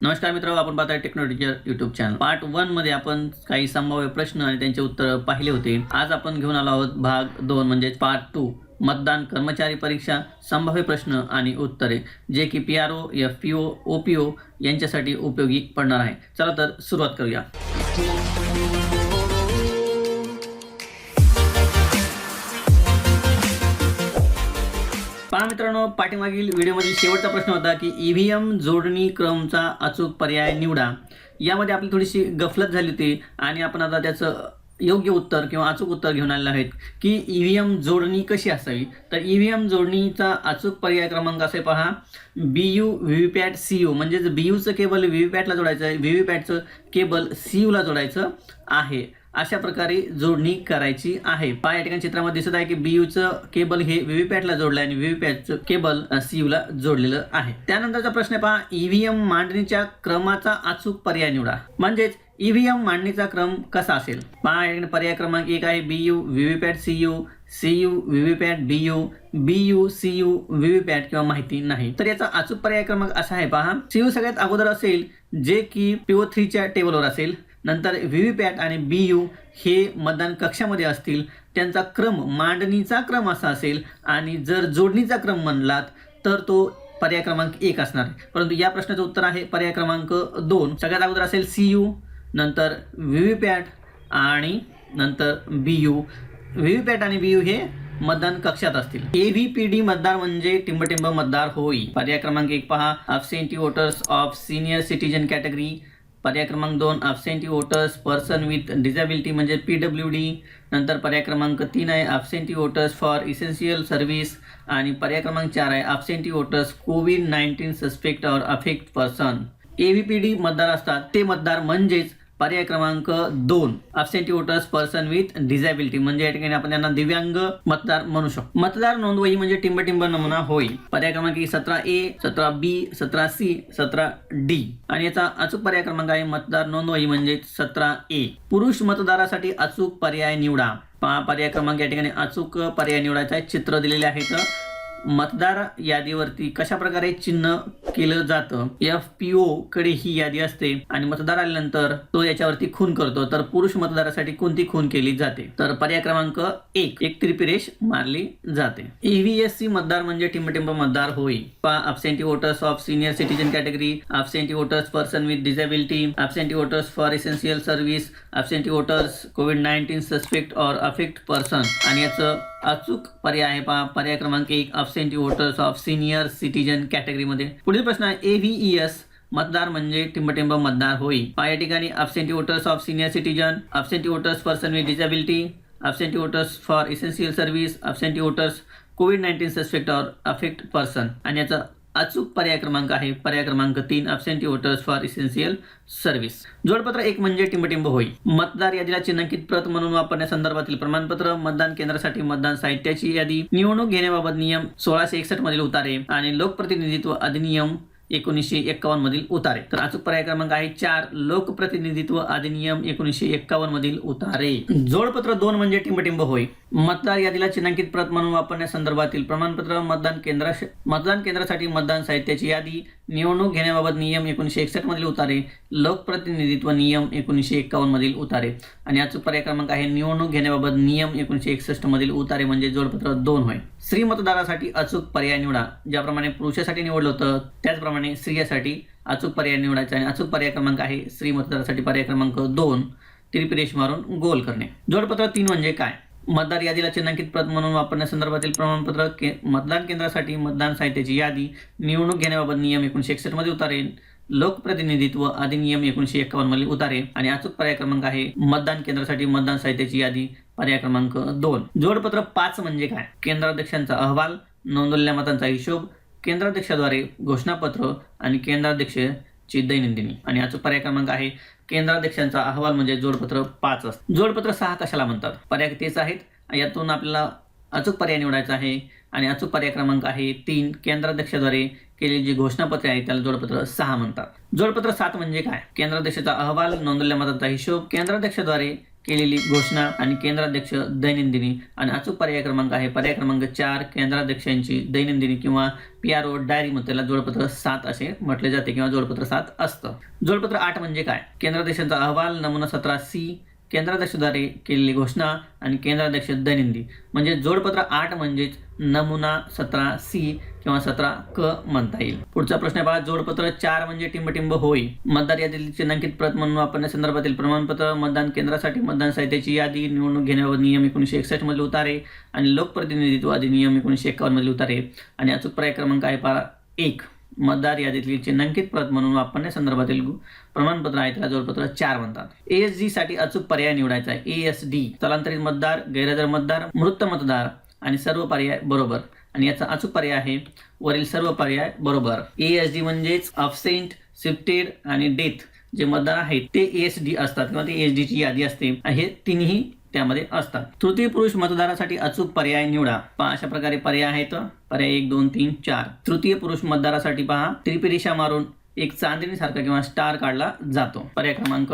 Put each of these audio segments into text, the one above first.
नमस्कार मित्र आपण पाहताय टेक्नॉलॉजीच्या युट्यूब चॅनल पार्ट वनमध्ये आपण काही संभाव्य प्रश्न आणि त्यांचे उत्तर पाहिले होते. आज आपण घेऊन आलो आहोत भाग दोन म्हणजे पार्ट टू मतदान कर्मचारी परीक्षा संभाव्य प्रश्न आणि उत्तरे जे की P R O F P O O P O यांच्यासाठी उपयोगी पडणार आहे. चला तर सुरुवात करूया. मित्रांनो पाठीमागील व्हिडिओमधील शेवटचा प्रश्न होता की ईव्हीएम जोडणी क्रमचा अचूक पर्याय निवडा. यामध्ये आपली थोडीशी गफलत झाली होती आणि आपण आता त्याचं योग्य उत्तर किंवा अचूक उत्तर घेऊन आलेलं आहेत की ई व्ही एम जोडणी कशी असावी? तर ईव्हीएम जोडणीचा अचूक पर्याय क्रमांक असे पहा. B U VVPAT C U म्हणजेच बी यूचं केबल व्ही व्ही पॅटला जोडायचं आहे. व्ही व्ही पॅटचं केबल सी यूला जोडायचं आहे. अशा प्रकारे जोडणी करायची आहे. पहा या ठिकाणी चित्रामध्ये दिसत आहे की बीयूचं केबल हे व्हीव्हीपॅटला पॅटला जोडलं आहे आणि व्हीव्हीपॅटचं पॅटचं केबल सीयूला जोडलेलं आहे. त्यानंतरचा प्रश्न पहा ईव्हीएम मांडणीच्या क्रमाचा अचूक पर्याय निवडा. म्हणजेच ईव्हीएम मांडणीचा क्रम कसा असेल? पहा या ठिकाणी पर्याय क्रमांक एक आहे B U VVPAT C U C U VVPAT B U B U C U VVPAT माहिती नाही. तर याचा अचूक पर्याय क्रमांक असा आहे पहा. सी यू सगळ्यात अगोदर असेल जे की पीओ थ्रीच्या टेबलवर असेल. नंतर व्ही व्ही पॅट आणि बी यू हे मतदान कक्षामध्ये असतील. त्यांचा क्रम मांडणीचा क्रम असा असेल आणि जर जोडणीचा क्रम म्हणलात तर तो पर्याय क्रमांक एक असणार. आहे परंतु या प्रश्नाचं उत्तर आहे पर्याय क्रमांक दोन. सगळ्यात अगोदर असेल सी यू नंतर व्ही व्ही पॅट आणि नंतर बी यू व्ही व्ही पॅट आणि बी यू हे मतदान कक्षात असतील. ए व्ही पी डी मतदार म्हणजे टिंबटिंब मतदार होई पर्याय क्रमांक एक पहा. Absentee voters of senior citizen category पर्याय क्रमांक दोन absentee voters person with disability म्हणजे पी डब्ल्यू डी नंतर पर्याय क्रमांक तीन आहे absentee voters for essential service आणि पर्याय क्रमांक चार आहे absentee voters COVID nineteen suspect और affect person A V P D मतदार असतात. ते मतदार म्हणजेच पर्याय क्रमांक दोन absentee voters person with disability म्हणजे या ठिकाणी आपण त्यांना दिव्यांग मतदार म्हणू शकतो. मतदार नोंदवही म्हणजे टिंबटिंब नमुना होय. पर्याय क्रमांक सतरा ए सतरा बी सतरा सी सतरा डी आणि याचा अचूक पर्याय क्रमांक आहे मतदार नोंदवही म्हणजे सतरा ए पुरुष मतदारासाठी अचूक पर्याय निवडा. पर्याय क्रमांक या ठिकाणी अचूक पर्याय निवडायचा आहे. चित्र दिलेले आहेत मतदार यादीवरती कशा प्रकारे चिन्ह केलं जातं? एफ पी ओ कडे ही यादी असते आणि मतदार आल्यानंतर तो याच्यावरती खून करतो. तर पुरुष मतदारासाठी कोणती खून केली जाते? तर पर्याय क्रमांक एक एक त्रिपिरेश मारली जाते. ईव्हीएससी मतदार म्हणजे टिंबटिंब मतदार होय. पा absentee voters of senior citizen category absentee voters person with disability absentee voters for essential service absentee voters COVID nineteen suspect or affect person आणि याचं अचूक पर्याय आहे पहा पर्याय क्रमांक एक absentee voters of senior citizen कॅटेगरीमध्ये पुढील प्रश्न आहे ए व्ही एस मतदार म्हणजे टिंबटिंब मतदार होई या ठिकाणी absentee voters of senior citizen absentee voters person with disability absentee voters for essential service absentee voters COVID nineteen suspect or affect person आणि याचा अचूक पर्याय क्रमांक आहे. पर्याय क्रमांक तीन absentee voters for essential service जोडपत्र एक म्हणजे टिंबटिंब होई मतदार यादीला चिन्हांकित प्रत म्हणून वापरण्यासंदर्भातील प्रमाणपत्र मतदान केंद्रासाठी मतदान साहित्याची यादी निवडणूक घेण्याबाबत नियम सोळाशे एकसष्ट मधील उतारे आणि लोकप्रतिनिधित्व अधिनियम एकोणीसशे एक्कावन्न मधील उतारे. तर अचूक पर्याय क्रमांक आहे चार लोकप्रतिनिधित्व अधिनियम एकोणीसशे एक्कावन्न मधील उतारे. जोडपत्र दोन म्हणजे टिंबटिंब होय. मतदार यादीला चिन्हांकित प्रत म्हणून वापरण्यासंदर्भातील प्रमाणपत्र मतदान केंद्रा मतदान केंद्रासाठी मतदान साहित्याची यादी निवडणूक घेण्याबाबत नियम एकोणीसशे एकसष्ट मधील उतारे लोकप्रतिनिधित्व नियम एकोणीसशे एक्कावन्न मधील उतारे. आणि अचूक पर्याय क्रमांक आहे निवडणूक घेण्याबाबत नियम एकोणीसशे एकसष्ट मधील उतारे म्हणजे जोडपत्र दोन होय. स्त्री मतदारासाठी अचूक पर्याय निवडा ज्याप्रमाणे पुरुषासाठी निवडलं होतं त्याचप्रमाणे स्त्रियासाठी अचूक पर्याय निवडायचा आणि अचूक पर्याय क्रमांक आहे स्त्री मतदारासाठी पर्याय क्रमांक दोन त्रिपिरेश मारून गोल करणे. जोडपत्र तीन म्हणजे काय? मतदार यादीला चिन्हांकित प्रत म्हणून वापरण्यासंदर्भातील प्रमाणपत्र के मतदान केंद्रासाठी मतदान साहित्याची यादी निवडणूक घेण्याबाबत नियम एकोणीशे एकसष्टमध्ये उतारेन. उतारे लोकप्रतिनिधित्व अधिनियम एकोणीशे एकावन्नमध्ये उतारेन. उतारे आणि अचूक पर्याय क्रमांक आहे मतदान केंद्रासाठी मतदान साहित्याची यादी पर्याय क्रमांक दोन. जोडपत्र पाच म्हणजे काय? केंद्राध्यक्षांचा अहवाल नोंदवलेल्या मतांचा हिशोब केंद्राध्यक्षाद्वारे घोषणापत्र आणि केंद्राध्यक्षाची दैनंदिनी. आणि अचूक पर्याय क्रमांक आहे केंद्राध्यक्षांचा अहवाल म्हणजे जोडपत्र पाच असतं. जोडपत्र सहा कशाला म्हणतात? पर्याय तेच आहेत. यातून आपल्याला अचूक पर्याय निवडायचा आहे. आणि अचूक पर्याय क्रमांक आहे तीन केंद्राध्यक्षाद्वारे केलेली जी घोषणापत्रे आहेत त्याला जोडपत्र सहा म्हणतात. जोडपत्र सात म्हणजे काय? केंद्राध्यक्षाचा अहवाल नोंदवलेल्या मतांचा हिशोब केंद्राध्यक्षाद्वारे केलेली घोषणा आणि केंद्राध्यक्ष दैनंदिनी आणि अचूक पर्याय क्रमांक आहे. पर्याय क्रमांक चार केंद्राध्यक्षांची दैनंदिनी किंवा पी आर ओ डायरीमध्ये त्याला जोडपत्र सात असे म्हटले जाते किंवा जोडपत्र सात असतं. जोडपत्र आठ म्हणजे काय? केंद्राध्यक्षांचा अहवाल नमुना सतरा सी केंद्राध्यक्षद्वारे केलेली घोषणा आणि केंद्राध्यक्ष दैनंदी म्हणजे जोडपत्र आठ म्हणजेच नमुना सतरा सी किंवा सतरा क म्हणता येईल. पुढचा प्रश्न पहा जोडपत्र चार म्हणजे टिंबटिंब होय. मतदार यादीतील चिन्हांकित प्रत म्हणून वापरण्यासंदर्भातील प्रमाणपत्र मतदान केंद्रासाठी मतदान साहित्याची यादी निवडणूक घेण्यावर नियम एकोणीशे एकसष्टमध्ये उतारे आणि लोकप्रतिनिधित्व अधिनियम एकोणीशे एकावन्नमध्ये उतारे. आणि अचूक पर्याय क्रमांक आहे पारा एक. मतदार यादीतील चिन्हांकित प्रत म्हणून वापरण्या संदर्भातील प्रमाणपत्र आहे त्याला जोडपत्र चार म्हणतात. एएसडी साठी अचूक पर्याय निवडायचा आहे. एएसडी स्थलांतरित मतदार गैरहजर मतदार मृत मतदार आणि सर्व पर्याय बरोबर. आणि याचा अचूक पर्याय आहे वरील सर्व पर्याय बरोबर. एएसडी म्हणजेच अबसेंट शिफ्टेड आणि डेथ जे मतदार आहेत ते एएसडी असतात किंवा ते एसडी ची यादी असते. हे तिन्ही त्यामध्ये असतात. तृतीय पुरुष मतदारासाठी अचूक पर्याय निवडा. पहा अशा प्रकारे पर्याय आहेत. पर्याय एक दोन तीन चार. तृतीय पुरुष मतदारासाठी पहा त्रिपिरिशा मारून एक चांदणीसारखा किंवा स्टार काढला जातो. पर्याय क्रमांक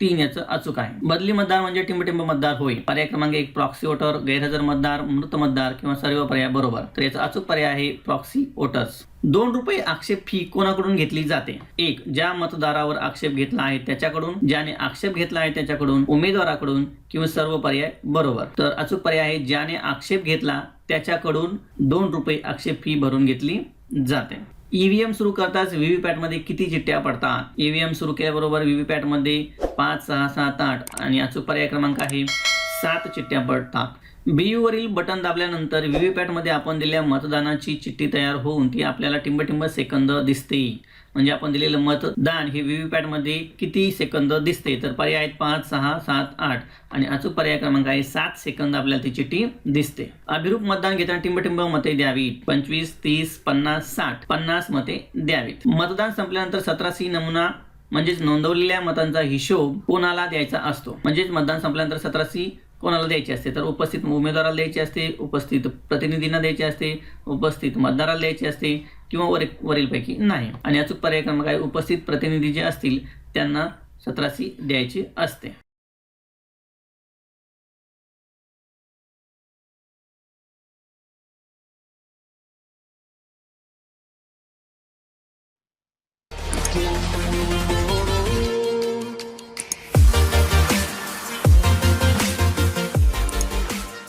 तीन याचं अचूक आहे. बदली मतदार म्हणजे टिंबटिंब मतदार होय. पर्याय क्रमांक एक प्रॉक्सी वोटर गैरहजर मतदार मृत मतदार किंवा सर्व पर्याय बरोबर. तर याचा अचूक पर्याय आहे प्रॉक्सी वोटर्स दोन रुपये आक्षेप फी कोणाकडून घेतली जाते? एक ज्या मतदारावर आक्षेप घेतला आहे त्याच्याकडून ज्याने आक्षेप घेतला आहे त्याच्याकडून उमेदवाराकडून किंवा सर्व पर्याय बरोबर. तर अचूक पर्याय आहे ज्याने आक्षेप घेतला त्याच्याकडून दोन रुपये आक्षेप फी भरून घेतली जाते. ईव्हीएम सुरू करताच व्हीव्हीपॅटमध्ये किती चिठ्ठ्या पडतात? ईव्हीएम सुरू केल्याबरोबर व्हीव्हीपॅटमध्ये पाच सहा सात आठ आणि याचा पर्याय क्रमांक आहे सात चिठ्ठ्या पडतात. बीयू वरील बटन दाबल्यानंतर वी पॅटमध्ये आपण दिलेल्या मतदानाची चिठ्ठी तयार होऊन ती आपल्याला टिंबटिंब सेकंद दिसते. म्हणजे आपण दिलेलं मतदान हे विवी पॅटमध्ये किती सेकंद दिसते? तर पर्याय आहेत पाच सहा सात आठ आणि अचूक पर्याय क्रमांक आहे सात सेकंद आपल्याला ती चिठ्ठी दिसते. अभिरूप मतदान घेताना टिंबटिंब मते द्यावीत. पंचवीस तीस पन्नास साठ पन्नास मते द्यावीत. मतदान संपल्यानंतर सतरा सी नमुना म्हणजेच नोंदवलेल्या मतांचा हिशोब कोणाला द्यायचा असतो? म्हणजेच मतदान संपल्यानंतर सतरा सी कोणाला द्यायची असते तर उपस्थित उमेदवाराला द्यायची असते उपस्थित प्रतिनिधींना द्यायची असते उपस्थित मतदाराला द्यायची असते किंवा वरील वरीलपैकी नाही. आणि अचूक पर्याय क्रमांक आहे उपस्थित प्रतिनिधी जे असतील त्यांना सतराशी द्यायची असते.